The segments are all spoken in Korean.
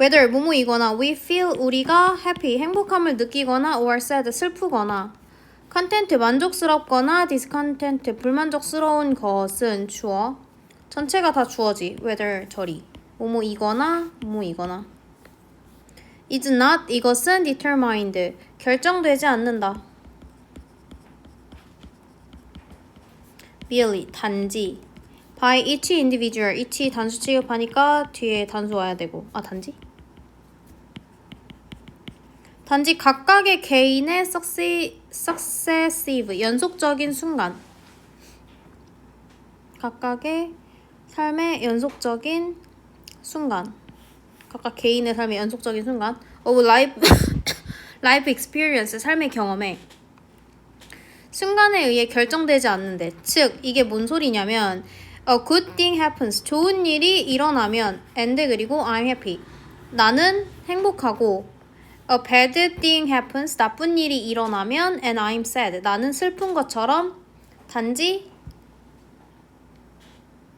whether 뭐뭐이거나 we feel 우리가 happy 행복함을 느끼거나 or sad 슬프거나 content 만족스럽거나 discontent 불만족스러운 것은 주어 전체가 다 주어지 whether 저리 뭐뭐이거나 뭐뭐이거나 is not 이것은 determined 결정되지 않는다 merely 단지 by each individual each 단수 취급하니까 뒤에 단수 와야 되고 아 단지 단지 각각의 개인의 succe- successive 연속적인 순간. 각각의 삶의 연속적인 순간. 각각 개인의 삶의 연속적인 순간. of life life experience 삶의 경험에. 순간에 의해 결정되지 않는데 즉 이게 뭔 소리냐면 a good thing happens. 좋은 일이 일어나면 and 그리고 I'm happy. 나는 행복하고 a bad thing happens 나쁜 일이 일어나면 and I'm sad. 나는 슬픈 것처럼 단지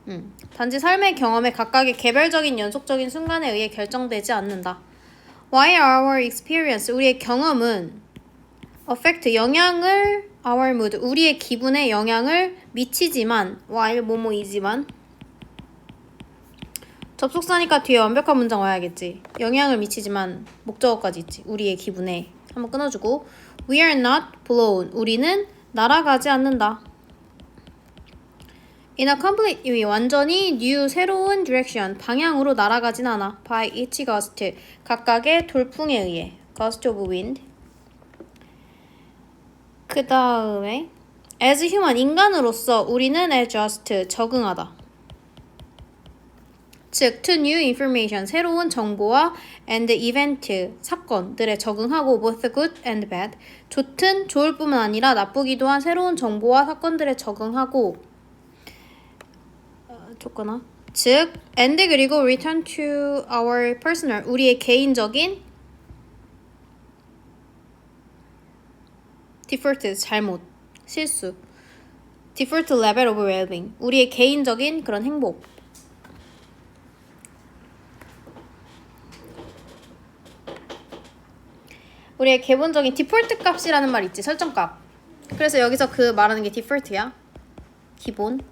음, 단지 삶의 경험에 각각의 개별적인 연속적인 순간에 의해 결정되지 않는다. Why our experience? 우리의 경험은 affect 영향을 our mood. 우리의 기분에 영향을 미치지만 while 뭐뭐이지만 접속사니까 뒤에 완벽한 문장 와야겠지. 영향을 미치지만 목적어까지 있지. 우리의 기분에 한번 끊어주고 we are not blown 우리는 날아가지 않는다. In a completely 완전히 new 새로운 direction 방향으로 날아가진 않아. By each gust 각각의 돌풍에 의해 gust of wind. 그 다음에 as human 인간으로서 우리는 adjust 적응하다. 즉, to new information 새로운 정보와 and event 사건들에 적응하고 both good and bad 좋든 좋을 뿐만 아니라 나쁘기도 한 새로운 정보와 사건들에 적응하고 어, 좋거나 즉 and 그리고 return to our personal 우리의 개인적인 default 잘못 실수 default level of well-being 우리의 개인적인 그런 행복 우리의 기본적인 디폴트 값이라는 말 있지 설정값. 그래서 여기서 그 말하는 게 디폴트야. 기본.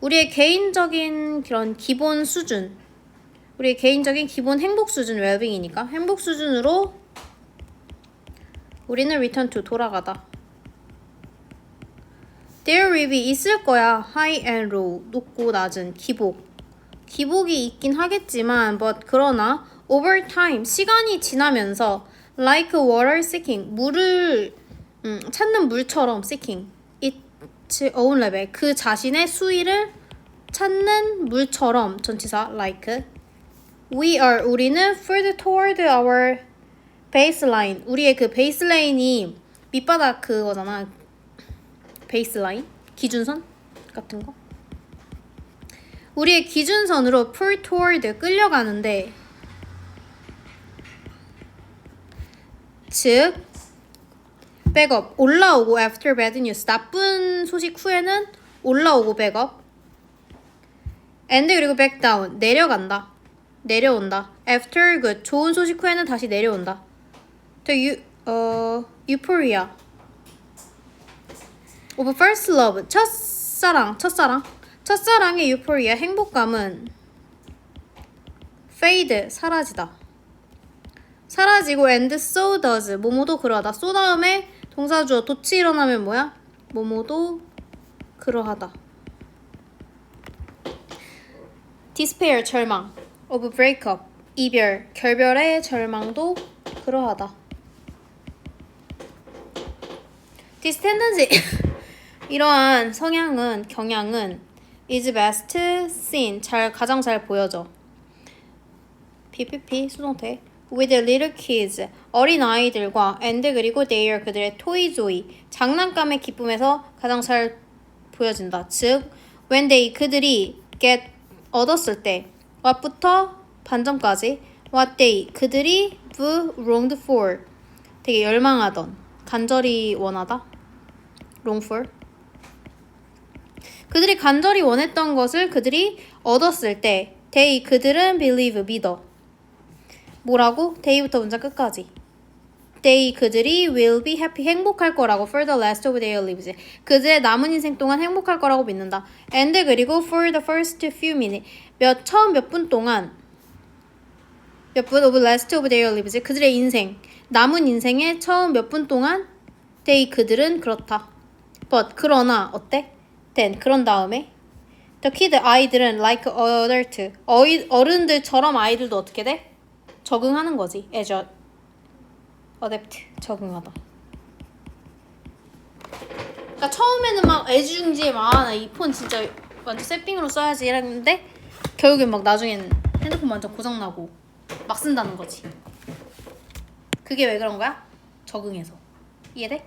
우리의 개인적인 그런 기본 수준. 우리의 개인적인 기본 행복 수준 웰빙이니까. 행복 수준으로 우리는 return to 돌아가다. There will be 있을 거야. High and low. 높고 낮은 기복. 기복이 있긴 하겠지만 but 그러나 over time 시간이 지나면서 like water seeking 물을 음, 찾는 물처럼 seeking its own level 그 자신의 수위를 찾는 물처럼 전치사 like we are 우리는 further toward our baseline 우리의 그 베이스라인이 밑바닥 그거잖아 베이스라인 기준선 같은 거 우리의 기준선으로 pull toward 끌려가는데 즉 백업 올라오고 after bad news 나쁜 소식 후에는 올라오고 백업 and 그리고 back down 내려간다 내려온다 after good 좋은 소식 후에는 다시 내려온다 the you, 어, euphoria of first love 첫사랑 첫사랑 첫사랑의 euphoria 행복감은 fade 사라지다 사라지고 and so does. 뭐뭐도 그러하다. so 다음에 동사 주어 도치 일어나면 뭐야? 뭐뭐도 그러하다. Despair 절망. of breakup. 이별 결별의 절망도 그러하다. This tendency 이러한 성향은 경향은 is best seen. 잘 가장 잘 보여져. PPP 수동태 with little kids 어린 아이들과 and 그리고 their 그들의 toy joy 장난감의 기쁨에서 가장 잘 보여진다. 즉 when they 그들이 get 얻었을 때 what부터 반점까지 what they 그들이 have longed for 되게 열망하던 간절히 원하다 long for 그들이 간절히 원했던 것을 그들이 얻었을 때 they 그들은 believe 믿어 뭐라고? day부터 문장 끝까지. they 그들이 will be happy 행복할 거라고 for the rest of their lives. 그들의 남은 인생 동안 행복할 거라고 믿는다. and 그리고 for the first few minutes 몇 처음 몇 분 동안 몇 분 of rest of their lives 그들의 인생 남은 인생의 처음 몇 분 동안 they 그들은 그렇다. but 그러나 어때? then 그런 다음에 the kid 아이들은 like adult 어른들처럼 아이들도 어떻게 돼? 적응하는 거지. as a adapt 적응하다. 그러니까 처음에는 막 애지중지에 막 이 폰 진짜 완전 세핑으로 써야지 이랬는데 결국엔 막 나중엔 핸드폰 완전 고장 나고 막 쓴다는 거지. 그게 왜 그런 거야? 적응해서. 이해돼?